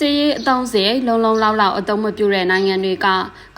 စီးရေးအတုံးစရိတ်လုံလုံလောက်လောက်အတုံးမပြုတဲ့နိုင်ငံတွေက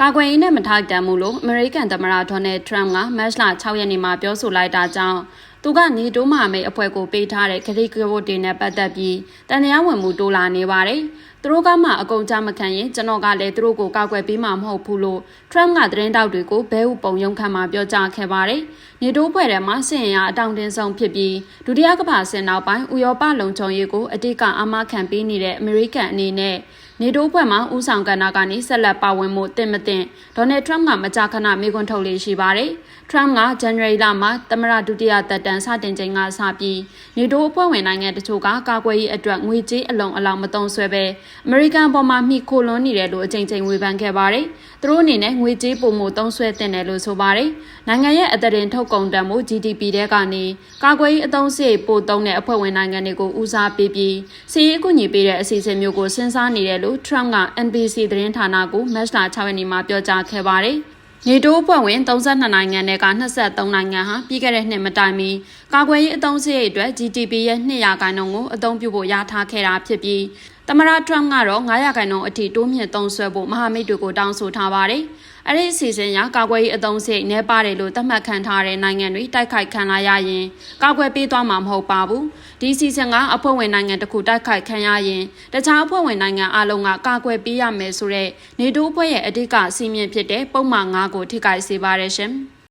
ကာကွယ်ရေးနဲ့မထိုက်တန်မှုလို့အမေရိကန်သမ္မတဒေါ်နယ်ထရမ့်ကမတ်လ6ရက်နေ့မှာပြောဆိုလိုက်တာကြောင့်သူကနေတိုးမဟာမိတ်အဖွဲ့ကိုပေးထားတဲ့ခရီးကဝတ်တွေနဲ့ပတ်သက်ပြီးတန်တရားဝင်မှုတိုးလာနေပါတယ်။ သူတို့ကမှအကုန်ကြမခံရင်ကျွန်တော်ကလည်းသူတို့ကိုကာကွယ်ပေးမှာမဟုတ်ဘူးလို့ထရမ့်ကသတင်းတောက်တွေကိုဘဲဥပုံရုံခန့်မှာပြောကြားခဲ့ပါတယ်။နေတိုးဖွဲ့ထဲမှာစင်ရအတောင်တင်ဆုံးဖြစ်ပြီးဒုတိယကမ္ဘာစစ်နောက်ပိုင်းဥရောပလုံခြုံရေးကိုအတိတ်ကအမခံပေးနေတဲ့အမေရိကန်အနေနဲ့နေတိုးဖွဲ့မှာဥဆောင်ကဏ္ဍကနေဆက်လက်ပါဝင်မှုတင်မတင်ဒေါ်နယ်ထရမ့်ကမကြာခဏမေးခွန်းထုတ်လေးရှိပါတယ်။ထရမ့်ကဇန်နဝါရီလမှာသမရဒုတိယသက်တမ်းစတင်ချိန်ကစပြီးနေတိုးအဖွဲ့ဝင်နိုင်ငံတချို့ကကာကွယ်ရေးအတွက်ငွေကြေးအလုံးအလောင်းမသုံးဆွဲပဲအမေရိကန်ပေါ်မှာမိခိုလွန်းနေတယ်လို့အကြိမ်ကြိမ်ဝေဖန်ခဲ့ပါတယ်။သူတို့အနေနဲ့ငွေကြေးပုံမှုသုံးဆွဲတင်တယ်လို့ဆိုပါတယ်။နိုင်ငံရဲ့အသက်တင်ထုတ်ကုန်တန်မှု GDP တဲ့ကနေကာကွယ်ရေးအသုံးစရိတ်ပို့သုံးတဲ့အဖွဲ့ဝင်နိုင်ငံတွေကိုဦးစားပေးပြီးစီးရေးအကူအညီပေးတဲ့အစီအစဉ်မျိုးကိုစဉ်းစားနေတယ်လို့ Trump က NBC သတင်းဌာနကိုမတ်လ6ရက်နေ့မှာပြောကြားခဲ့ပါတယ်။နေတိုးအဖွဲ့ဝင်32နိုင်ငံနဲ့က23နိုင်ငံဟာပြီးခဲ့တဲ့နှစ်မတိုင်မီကာကွယ်ရေးအသုံးစရိတ်အတွက် GDP ရဲ့200ရာခိုင်နှုန်းကိုအသုံးပြုဖို့ရထားခဲ့တာဖြစ်ပြီးသမရထရမ့်ကတော့900ရာခိုင်နှုန်းအထိတိုးမြင့်သုံးစွဲဖို့မဟာမိတ်တွေကိုတောင်းဆိုထားပါတယ်။အဲ့ဒီအစီအစဉ်အရကာကွယ်ရေးအသုံးစရိတ်နှဲပါတယ်လို့သတ်မှတ်ခံထားတဲ့နိုင်ငံတွေတိုက်ခိုက်ခံလာရရင်ကာကွယ်ပေးသွားမှာမဟုတ်ပါဘူး။ဒီအစီအစဉ်ကအဖွဲ့ဝင်နိုင်ငံတစ်ခုတိုက်ခိုက်ခံရရင်တခြားအဖွဲ့ဝင်နိုင်ငံအလုံးကကာကွယ်ပေးရမယ်ဆိုတဲ့နေတိုးအဖွဲ့ရဲ့အဓိကစီမင်းဖြစ်တဲ့ပုံမှန်၅ကိုထိခိုက်စေပါတယ်ရှင်။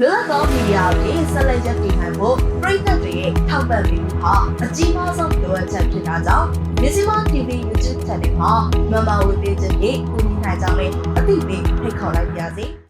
လွတ်လပ်သောမီဒီယာတွေဆက်လက်ရပ်တည်နိုင်ဖို့ပြည်သက်တွေရဲ့ ထောက်ပံ့ပေးမှုဟာအကြီးမားဆုံးလိုအပ်ချက်ဖြစ်တာကြောင့်မြစီမ TV YouTube Channel မှာမမဝေပေးခြင်းဖြင့်ကူညီနိုင်ကြောင်းလည်းအသိပေးဖိတ်ခေါ်လိုက်ပါရစေ။